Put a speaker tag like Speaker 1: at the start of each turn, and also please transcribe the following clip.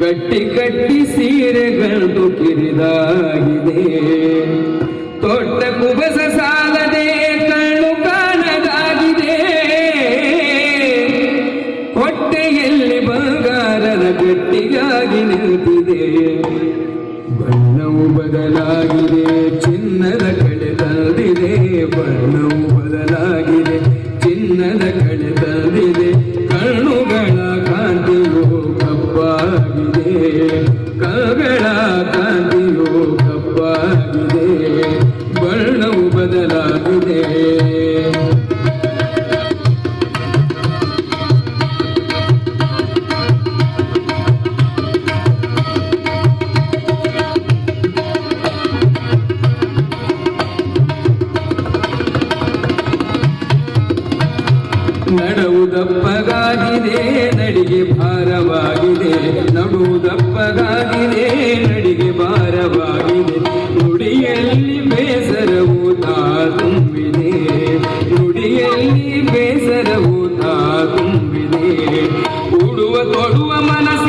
Speaker 1: ಕಟ್ಟಿ ಕಟ್ಟಿ ಸೀರೆಗಳು ಕಿರಿದಾಗಿದೆ ತೊಟ್ಟ ಕುಬಸ ಸಾಲದೆ ಕಣ್ಣು ಕಾಣದಾಗಿದೆ. ಹೊಟ್ಟೆಯಲ್ಲಿ ಬಂಗಾರದ ಗಟ್ಟಿಗಾಗಿ ನಿಂತಿದೆ. ಬಣ್ಣವು ಬದಲಾಗಿದೆ, ಚಿನ್ನದ ಕಡೆ ತಂದಿದೆ. ಬಣ್ಣವು ಬದಲಾಗಿದೆ, ಚಿನ್ನದ ಕಳೆ ಕಗಳ ಕಾಂತಿಯು ಕಪ್ಪಾಗಿದೆ ಬಣ್ಣವು ಬದಲಾಗಿದೆ. ನಡುವುದಪ್ಪಗಾಗಿದೆ ನಡಿಗೆ ಭಾರವಾಗಿದೆ. ನಡುವುದಪ್ಪಗಾಗಿದೆ ನಡಿಗೆ ಭಾರವಾಗಿದೆ. ನುಡಿಯಲ್ಲಿ ಬೇಸರವು ತಾ ತುಂಬಿದೆ. ನುಡಿಯಲ್ಲಿ ಬೇಸರವು ತಾ ತುಂಬಿದೆ. ಉಡುವ ತೊಡುವ ಮನಸ್ಸು